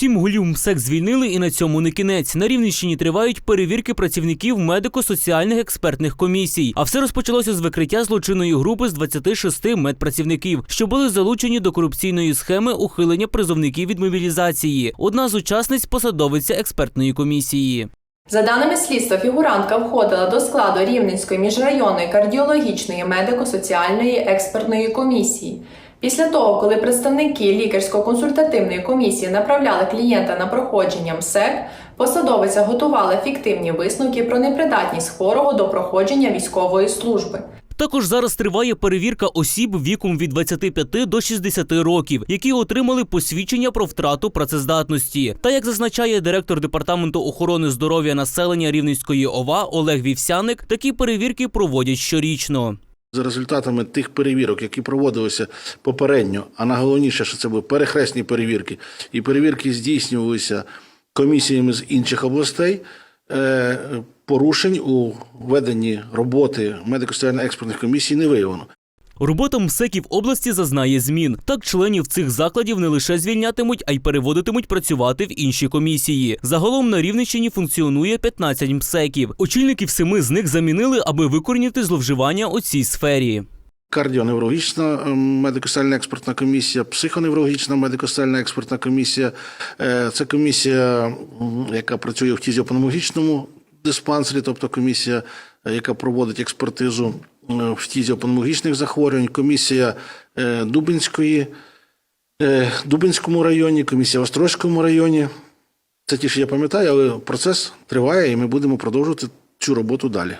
Сім голів МСЕК звільнили, і на цьому не кінець. На Рівненщині тривають перевірки працівників медико-соціальних експертних комісій. А все розпочалося з викриття злочинної групи з 26 медпрацівників, що були залучені до корупційної схеми ухилення призовників від мобілізації. Одна з учасниць посадовиця експертної комісії. За даними слідства, фігурантка входила до складу Рівненської міжрайонної кардіологічної медико-соціальної експертної комісії. Після того, коли представники лікарсько-консультативної комісії направляли клієнта на проходження МСЕК, посадовиця готувала фіктивні висновки про непридатність хворого до проходження військової служби. Також зараз триває перевірка осіб віком від 25 до 60 років, які отримали посвідчення про втрату працездатності. Та як зазначає директор департаменту охорони здоров'я населення Рівненської ОВА Олег Вівсяник, такі перевірки проводять щорічно. За результатами тих перевірок, які проводилися попередньо, а найголовніше, що це були перехресні перевірки, і перевірки здійснювалися комісіями з інших областей, е, порушень у веденні роботи медико-соціально-експертних комісій не виявлено. Робота МСЕКів області зазнає змін. Так, членів цих закладів не лише звільнятимуть, а й переводитимуть працювати в інші комісії. Загалом на Рівненщині функціонує 15 МСЕКів. Очільників семи з них замінили, аби викорінити зловживання у цій сфері. Кардіоневрологічна е, медико-соціальна експертна комісія, психоневрологічна медико-соціальна експертна комісія. Е, Це комісія, яка працює в фтізіопневмологічному диспансері, тобто комісія, е, яка проводить експертизу е, в фтізіопневмологічних захворювань, комісія е, Дубинської, е, Дубинському районі, комісія в Острозькому районі. Це ті, що я пам'ятаю, але процес триває, і ми будемо продовжувати цю роботу далі.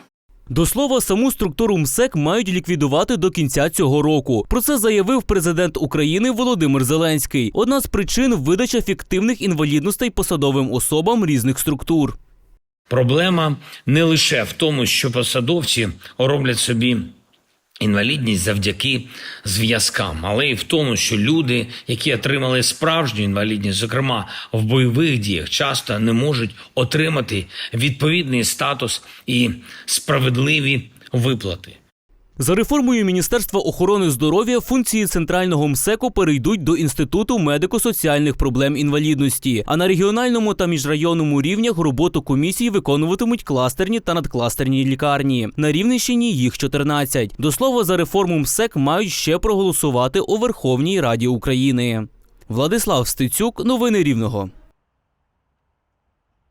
До слова, саму структуру МСЕК мають ліквідувати до кінця цього року. Про це заявив президент України Володимир Зеленський. Одна з причин видача фіктивних інвалідностей посадовим особам різних структур. Проблема не лише в тому, що посадовці роблять собі інвалідність завдяки зв'язкам, але й в тому, що люди, які отримали справжню інвалідність, зокрема в бойових діях, часто не можуть отримати відповідний статус і справедливі виплати. За реформою Міністерства охорони здоров'я функції центрального МСЕКу перейдуть до Інституту медико-соціальних проблем інвалідності. А на регіональному та міжрайонному рівнях роботу комісії виконуватимуть кластерні та надкластерні лікарні. На Рівненщині їх 14. До слова, за реформу МСЕК мають ще проголосувати у Верховній Раді України. Владислав Стецюк, новини Рівного.